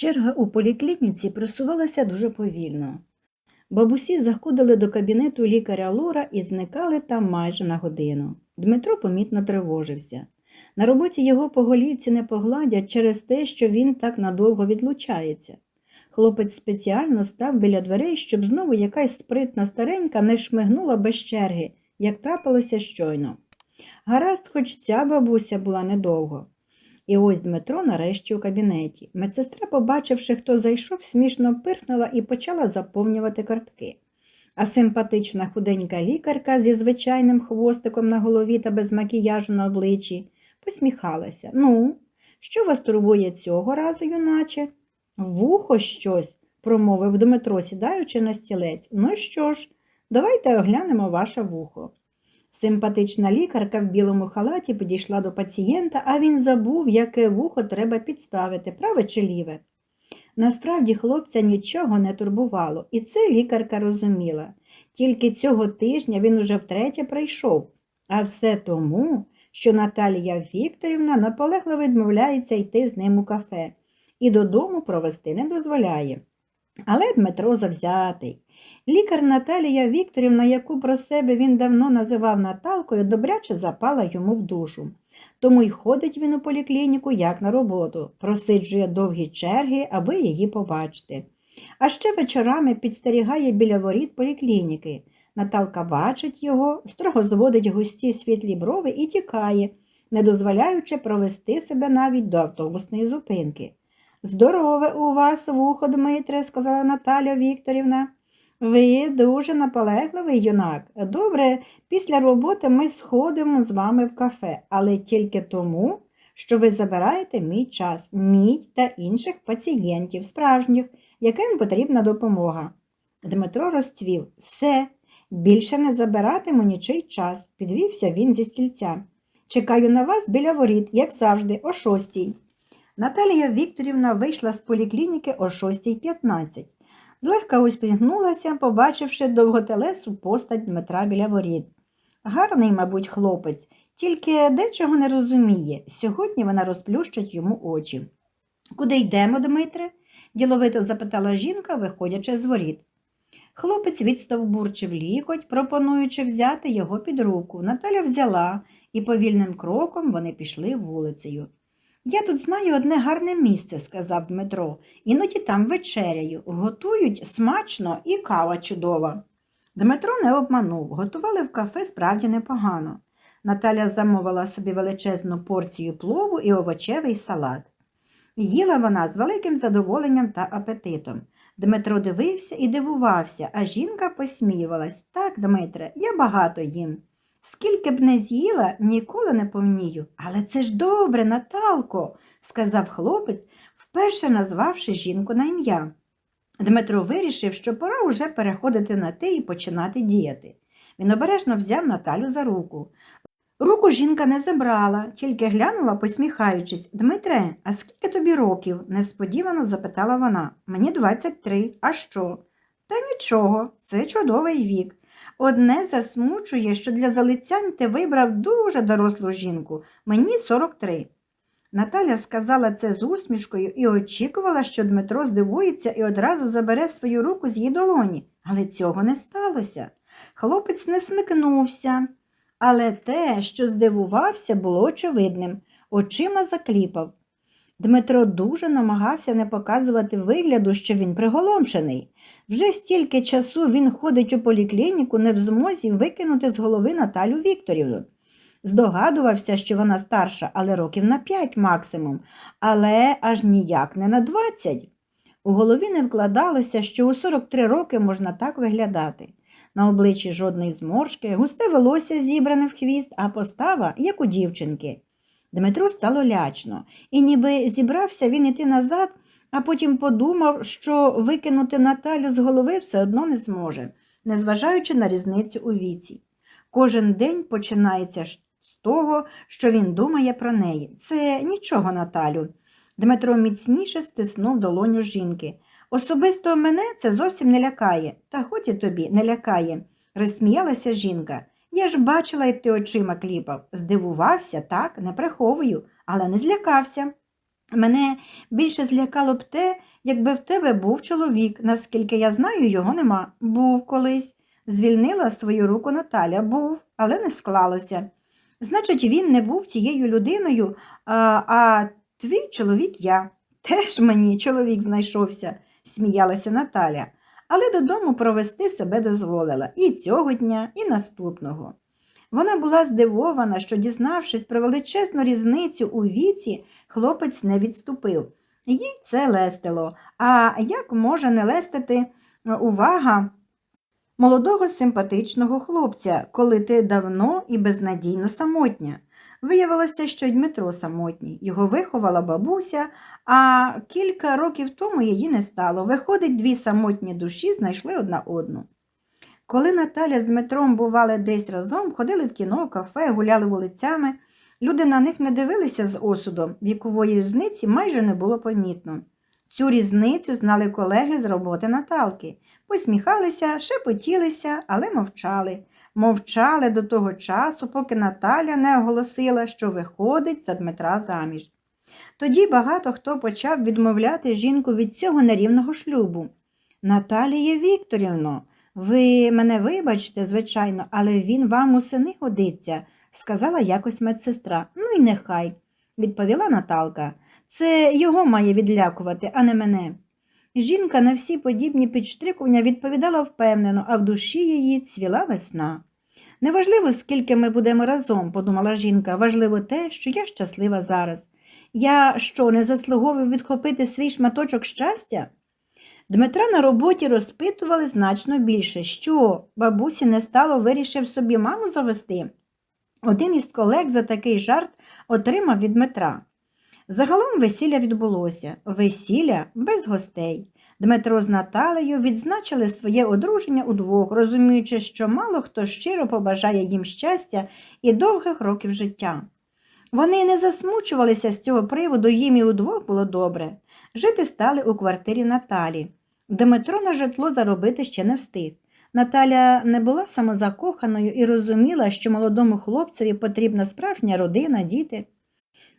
Черга у поліклініці просувалася дуже повільно. Бабусі заходили до кабінету лікаря Лора і зникали там майже на годину. Дмитро помітно тривожився. На роботі його по голівці не погладять через те, що він так надовго відлучається. Хлопець спеціально став біля дверей, щоб знову якась спритна старенька не шмигнула без черги, як трапилося щойно. Гаразд, хоч ця бабуся була недовго. І ось Дмитро нарешті у кабінеті. Медсестра, побачивши, хто зайшов, смішно пирхнула і почала заповнювати картки. А симпатична худенька лікарка зі звичайним хвостиком на голові та без макіяжу на обличчі посміхалася. Ну, що вас турбує цього разу, юначе? Вухо щось, промовив Дмитро, сідаючи на стілець. Ну що ж, давайте оглянемо ваше вухо. Симпатична лікарка в білому халаті підійшла до пацієнта, а він забув, яке вухо треба підставити, праве чи ліве. Насправді хлопця нічого не турбувало, і це лікарка розуміла. Тільки цього тижня він уже втретє прийшов, а все тому, що Наталія Вікторівна наполегливо відмовляється йти з ним у кафе і додому провести не дозволяє. Але Дмитро завзятий. Лікар Наталія Вікторівна, яку про себе він давно називав Наталкою, добряче запала йому в душу. Тому й ходить він у поліклініку як на роботу, просиджує довгі черги, аби її побачити. А ще вечорами підстерігає біля воріт поліклініки. Наталка бачить його, строго зводить густі світлі брови і тікає, не дозволяючи провести себе навіть до автобусної зупинки. Здорове у вас вухо, Дмитре, сказала Наталя Вікторівна. Ви дуже наполегливий юнак. Добре, після роботи ми сходимо з вами в кафе, але тільки тому, що ви забираєте мій час, мій та інших пацієнтів, справжніх, яким потрібна допомога. Дмитро розцвів все, більше не забиратиму нічий час, підвівся він зі стільця. Чекаю на вас біля воріт, як завжди, о шостій. Наталія Вікторівна вийшла з поліклініки о 6.15. Злегка усміхнулася, побачивши довготелесу постать Дмитра біля воріт. Гарний, мабуть, хлопець, тільки дечого не розуміє. Сьогодні вона розплющить йому очі. Куди йдемо, Дмитре? діловито запитала жінка, виходячи з воріт. Хлопець відстовбурчив лікоть, пропонуючи взяти його під руку. Наталя взяла, і повільним кроком вони пішли вулицею. Я тут знаю одне гарне місце, сказав Дмитро. Іноді там вечеряю. Готують смачно і кава чудова. Дмитро не обманув, готували в кафе справді непогано. Наталя замовила собі величезну порцію плову і овочевий салат. Їла вона з великим задоволенням та апетитом. Дмитро дивився і дивувався, а жінка посміювалась. Так, Дмитре, я багато їм. Скільки б не з'їла, ніколи не повнію. Але це ж добре, Наталко, сказав хлопець, вперше назвавши жінку на ім'я. Дмитро вирішив, що пора уже переходити на те і починати діяти. Він обережно взяв Наталю за руку. Руку жінка не забрала, тільки глянула, посміхаючись. Дмитре, а скільки тобі років? несподівано запитала вона. Мені 23. А що? Та нічого, це чудовий вік. Одне засмучує, що для залицянь ти вибрав дуже дорослу жінку, мені 43. Наталя сказала це з усмішкою і очікувала, що Дмитро здивується і одразу забере свою руку з її долоні, але цього не сталося. Хлопець не смикнувся, але те, що здивувався, було очевидним, очима закліпав. Дмитро дуже намагався не показувати вигляду, що він приголомшений. Вже стільки часу він ходить у поліклініку, не в змозі викинути з голови Наталю Вікторівну. Здогадувався, що вона старша, але років на п'ять максимум, але аж ніяк не на двадцять. У голові не вкладалося, що у 43 роки можна так виглядати. На обличчі жодної зморшки, густе волосся зібране в хвіст, а постава, як у дівчинки. Дмитру стало лячно, і ніби зібрався він іти назад, а потім подумав, що викинути Наталю з голови все одно не зможе, незважаючи на різницю у віці. Кожен день починається з того, що він думає про неї. Це нічого, Наталю. Дмитро міцніше стиснув долоню жінки. Особисто мене це зовсім не лякає, та хоч і тобі не лякає, розсміялася жінка. Я ж бачила, як ти очима кліпав. Здивувався, так, не приховую, але не злякався. Мене більше злякало б те, якби в тебе був чоловік. Наскільки я знаю, його нема. Був колись. Звільнила свою руку Наталя. Був, але не склалося. Значить, він не був тією людиною, а, а твій чоловік я. Теж мені чоловік знайшовся, сміялася Наталя, але додому провести себе дозволила і цього дня, і наступного. Вона була здивована, що, дізнавшись про величезну різницю у віці, хлопець не відступив. Їй це лестило. А як може не лестити увага молодого симпатичного хлопця, коли ти давно і безнадійно самотня? Виявилося, що Дмитро самотній. Його виховала бабуся, а кілька років тому її не стало. Виходить, дві самотні душі знайшли одна одну. Коли Наталя з Дмитром бували десь разом, ходили в кіно, кафе, гуляли вулицями, люди на них не дивилися з осудом, вікової різниці майже не було помітно. Цю різницю знали колеги з роботи Наталки, посміхалися, шепотілися, але мовчали. Мовчали до того часу, поки Наталя не оголосила, що виходить за Дмитра заміж. Тоді багато хто почав відмовляти жінку від цього нерівного шлюбу. Наталія Вікторівно, ви мене вибачте, звичайно, але він вам у сини годиться, сказала якось медсестра. Ну і нехай, відповіла Наталка. Це його має відлякувати, а не мене. Жінка на всі подібні підштрикування відповідала впевнено, а в душі її цвіла весна. Неважливо, скільки ми будемо разом, подумала жінка, важливо те, що я щаслива зараз. Я що, не заслуговую відхопити свій шматочок щастя? Дмитра на роботі розпитували значно більше. Що, бабусі не стало, вирішив собі маму завести? Один із колег за такий жарт отримав від Дмитра. Загалом весілля відбулося. Весілля без гостей. Дмитро з Наталею відзначили своє одруження удвох, розуміючи, що мало хто щиро побажає їм щастя і довгих років життя. Вони не засмучувалися з цього приводу, їм і удвох було добре. Жити стали у квартирі Наталі. Дмитро на житло заробити ще не встиг. Наталя не була самозакоханою і розуміла, що молодому хлопцеві потрібна справжня родина, діти.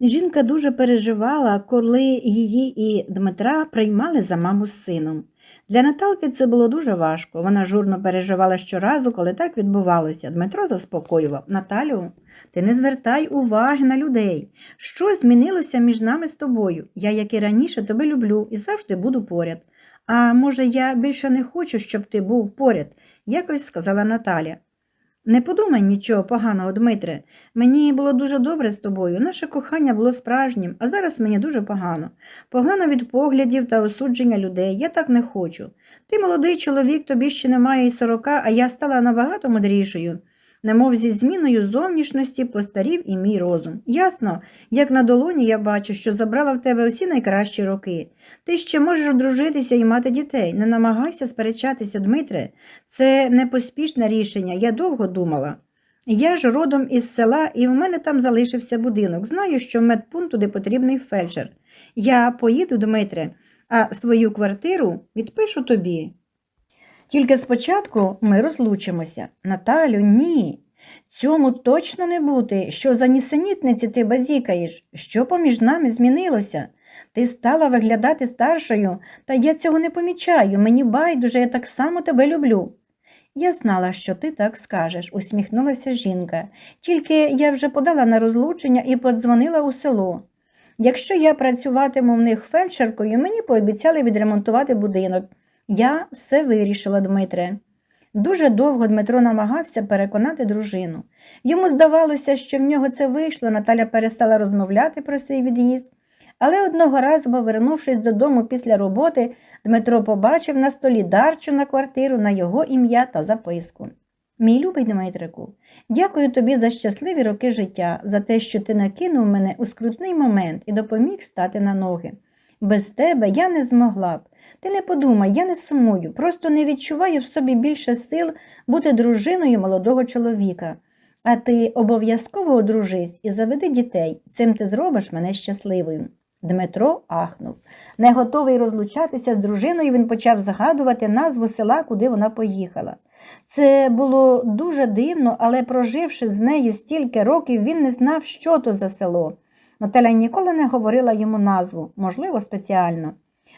Жінка дуже переживала, коли її і Дмитра приймали за маму з сином. Для Наталки це було дуже важко. Вона журно переживала щоразу, коли так відбувалося. Дмитро заспокоював Наталю, ти не звертай уваги на людей. Що змінилося між нами з тобою? Я, як і раніше, тебе люблю і завжди буду поряд. А може, я більше не хочу, щоб ти був поряд, якось сказала Наталя. Не подумай нічого поганого, Дмитре. Мені було дуже добре з тобою. Наше кохання було справжнім, а зараз мені дуже погано. Погано від поглядів та осудження людей. Я так не хочу. Ти молодий чоловік, тобі ще немає і сорока, а я стала набагато мудрішою. Немов зі зміною зовнішності постарів і мій розум. Ясно, як на долоні я бачу, що забрала в тебе усі найкращі роки. Ти ще можеш одружитися і мати дітей. Не намагайся сперечатися, Дмитре. Це не поспішне рішення, я довго думала. Я ж родом із села, і в мене там залишився будинок. Знаю, що в медпункт туди потрібний фельдшер. Я поїду, Дмитре, а свою квартиру відпишу тобі. Тільки спочатку ми розлучимося. Наталю, ні. Цьому точно не бути, що за нісенітниці ти базікаєш, що поміж нами змінилося. Ти стала виглядати старшою, та я цього не помічаю. Мені байдуже, я так само тебе люблю. Я знала, що ти так скажеш, усміхнулася жінка. Тільки я вже подала на розлучення і подзвонила у село. Якщо я працюватиму в них фельдшеркою, мені пообіцяли відремонтувати будинок. Я все вирішила, Дмитре. Дуже довго Дмитро намагався переконати дружину. Йому здавалося, що в нього це вийшло, Наталя перестала розмовляти про свій від'їзд. Але одного разу, повернувшись додому після роботи, Дмитро побачив на столі дарчу на квартиру на його ім'я та записку. Мій любий Дмитрику, дякую тобі за щасливі роки життя, за те, що ти накинув мене у скрутний момент і допоміг стати на ноги. Без тебе я не змогла б. Ти не подумай, я не сумую, просто не відчуваю в собі більше сил бути дружиною молодого чоловіка. А ти обов'язково одружись і заведи дітей. Цим ти зробиш мене щасливою. Дмитро ахнув. Не готовий розлучатися з дружиною, він почав згадувати назву села, куди вона поїхала. Це було дуже дивно, але проживши з нею стільки років, він не знав, що то за село. Наталя ніколи не говорила йому назву, можливо, спеціально.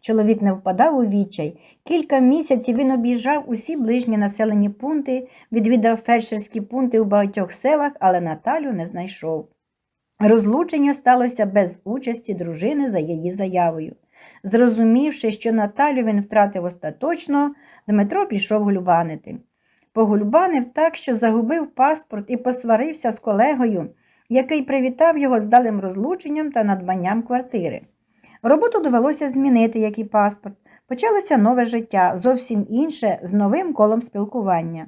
Чоловік не впадав у відчай. Кілька місяців він об'їжджав усі ближні населені пункти, відвідав фельдшерські пункти у багатьох селах, але Наталю не знайшов. Розлучення сталося без участі дружини за її заявою. Зрозумівши, що Наталю він втратив остаточно, Дмитро пішов гульбанити. Погульбанив так, що загубив паспорт і посварився з колегою, який привітав його з далим розлученням та надбанням квартири. Роботу довелося змінити, як і паспорт. Почалося нове життя, зовсім інше, з новим колом спілкування.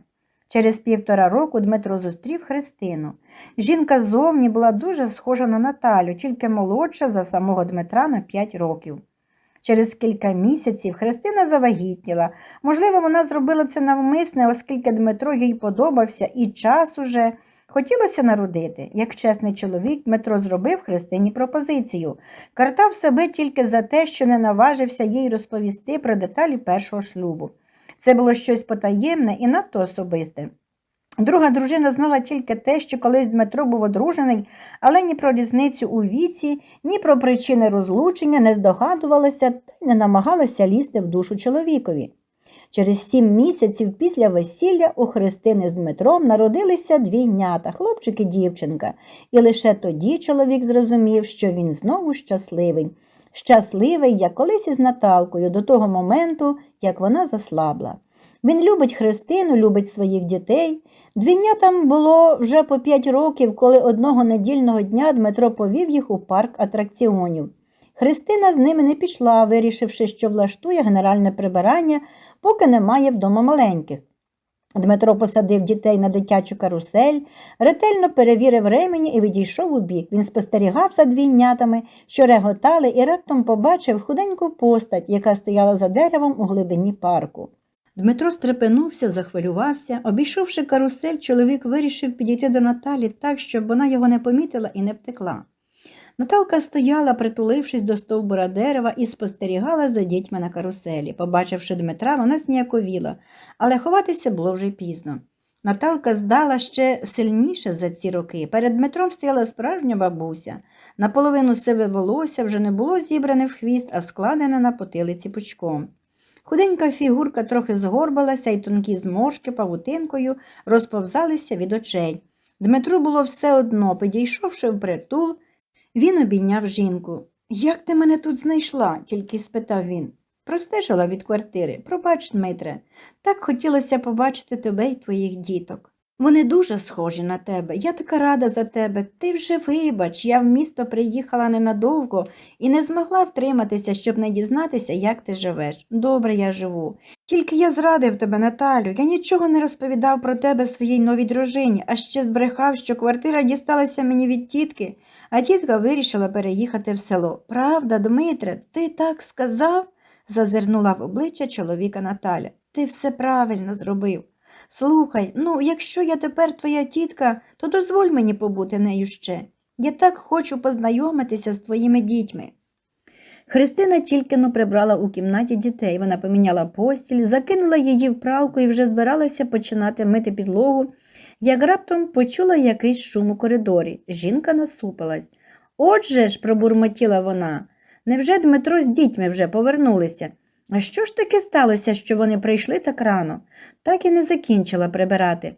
Через півтора року Дмитро зустрів Христину. Жінка зовні була дуже схожа на Наталю, тільки молодша за самого Дмитра на 5 років. Через кілька місяців Христина завагітніла. Можливо, вона зробила це навмисне, оскільки Дмитро їй подобався і час уже хотілося народити. Як чесний чоловік, Дмитро зробив Христині пропозицію. Картав себе тільки за те, що не наважився їй розповісти про деталі першого шлюбу. Це було щось потаємне і надто особисте. Друга дружина знала тільки те, що колись Дмитро був одружений, але ні про різницю у віці, ні про причини розлучення не здогадувалася та не намагалася лізти в душу чоловікові. Через сім місяців після весілля у Христини з Дмитром народилися двійнята, хлопчик і дівчинка, і лише тоді чоловік зрозумів, що він знову щасливий. Щасливий, як колись із Наталкою, до того моменту, як вона заслабла. Він любить Христину, любить своїх дітей. Двійнятам було вже по п'ять років, коли одного недільного дня Дмитро повів їх у парк атракціонів. Христина з ними не пішла, вирішивши, що влаштує генеральне прибирання, поки немає вдома маленьких. Дмитро посадив дітей на дитячу карусель, ретельно перевірив ремені і відійшов у бік. Він спостерігав за двійнятами, що реготали, і раптом побачив худеньку постать, яка стояла за деревом у глибині парку. Дмитро стрепенувся, захвилювався. Обійшовши карусель, чоловік вирішив підійти до Наталі так, щоб вона його не помітила і не втекла. Наталка стояла, притулившись до стовбура дерева, і спостерігала за дітьми на каруселі. Побачивши Дмитра, вона зніяковіла, але ховатися було вже пізно. Наталка здала ще сильніше за ці роки. Перед Дмитром стояла справжня бабуся. Наполовину себе волосся вже не було зібране в хвіст, а складене на потилиці пучком. Худенька фігурка трохи згорбалася, і тонкі зморшки павутинкою розповзалися від очей. Дмитру було все одно, підійшовши в притул, він обійняв жінку. Як ти мене тут знайшла? тільки спитав він. Простежила від квартири. Пробач, Дмитре, так хотілося побачити тебе і твоїх діток. Вони дуже схожі на тебе. Я така рада за тебе. Ти вже вибач, я в місто приїхала ненадовго і не змогла втриматися, щоб не дізнатися, як ти живеш. Добре я живу. Тільки я зрадив тебе, Наталю. Я нічого не розповідав про тебе своїй новій дружині, а ще збрехав, що квартира дісталася мені від тітки, а тітка вирішила переїхати в село. Правда, Дмитре, ти так сказав? зазирнула в обличчя чоловіка Наталя. Ти все правильно зробив. Слухай, ну, якщо я тепер твоя тітка, то дозволь мені побути нею ще. Я так хочу познайомитися з твоїми дітьми. Христина тільки но прибрала у кімнаті дітей. Вона поміняла постіль, закинула її в пралку і вже збиралася починати мити підлогу, як раптом почула якийсь шум у коридорі. Жінка насупилась. Отже ж, пробурмотіла вона, невже Дмитро з дітьми вже повернулися? А що ж таке сталося, що вони прийшли так рано? Так і не закінчила прибирати.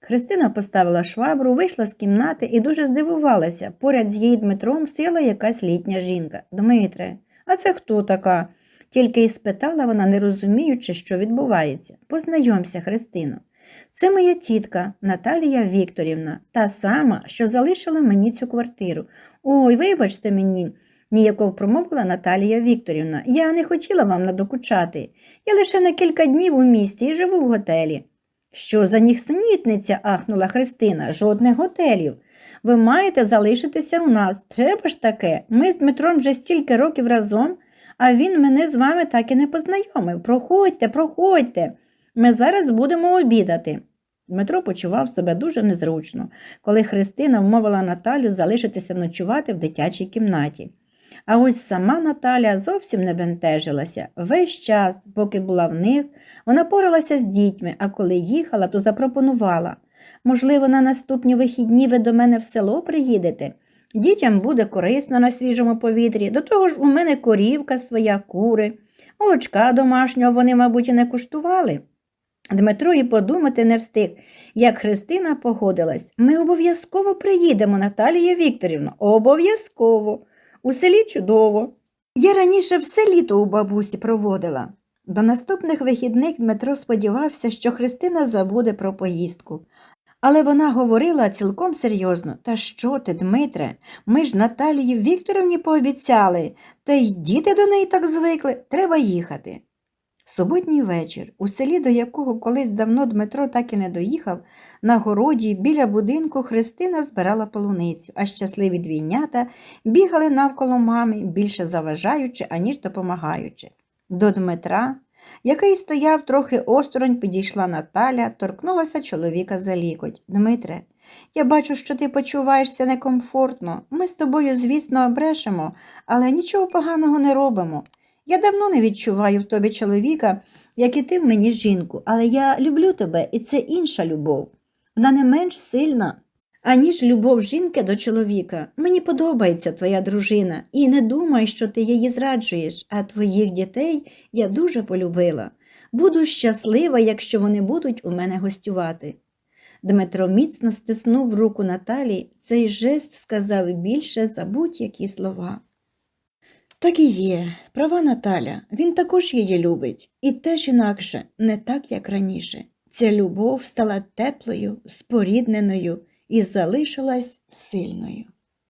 Христина поставила швабру, вийшла з кімнати і дуже здивувалася. Поряд з її Дмитром стояла якась літня жінка. Дмитре, а це хто така? Тільки й спитала вона, не розуміючи, що відбувається. Познайомся, Христино. Це моя тітка Наталія Вікторівна, та сама, що залишила мені цю квартиру. Ой, вибачте мені ніяко промовила Наталія Вікторівна. Я не хотіла вам надокучати. Я лише на кілька днів у місті і живу в готелі. Що за нігсенітниця? ахнула Христина. Жодних готелів. Ви маєте залишитися у нас. Треба ж таке. Ми з Дмитром вже стільки років разом, а він мене з вами так і не познайомив. Проходьте, проходьте. Ми зараз будемо обідати. Дмитро почував себе дуже незручно, коли Христина вмовила Наталю залишитися ночувати в дитячій кімнаті. А ось сама Наталя зовсім не бентежилася. Весь час, поки була в них, вона поралася з дітьми, а коли їхала, то запропонувала можливо, на наступні вихідні ви до мене в село приїдете. Дітям буде корисно на свіжому повітрі. До того ж, у мене корівка своя, кури, молочка домашнього вони, мабуть, і не куштували. Дмитро і подумати не встиг, як Христина погодилась. Ми обов'язково приїдемо, Наталія Вікторівна, обов'язково. У селі чудово. Я раніше все літо у бабусі проводила. До наступних вихідних Дмитро сподівався, що Христина забуде про поїздку. Але вона говорила цілком серйозно. Та що ти, Дмитре? Ми ж Наталії Вікторівні пообіцяли, та й діти до неї так звикли, треба їхати. Суботній вечір, у селі, до якого колись давно Дмитро так і не доїхав, на городі біля будинку Христина збирала полуницю, а щасливі двійнята бігали навколо мами, більше заважаючи, аніж допомагаючи. До Дмитра, який стояв трохи осторонь, підійшла Наталя, торкнулася чоловіка за лікоть. Дмитре, я бачу, що ти почуваєшся некомфортно. Ми з тобою, звісно, обрешемо, але нічого поганого не робимо. Я давно не відчуваю в тобі чоловіка, як і ти в мені жінку, але я люблю тебе, і це інша любов. Вона не менш сильна, аніж любов жінки до чоловіка. Мені подобається твоя дружина, і не думай, що ти її зраджуєш, а твоїх дітей я дуже полюбила. Буду щаслива, якщо вони будуть у мене гостювати. Дмитро міцно стиснув руку Наталі, цей жест сказав більше за будь-які слова. Так і є, права Наталя, він також її любить, і теж інакше, не так, як раніше. Ця любов стала теплою, спорідненою і залишилась сильною.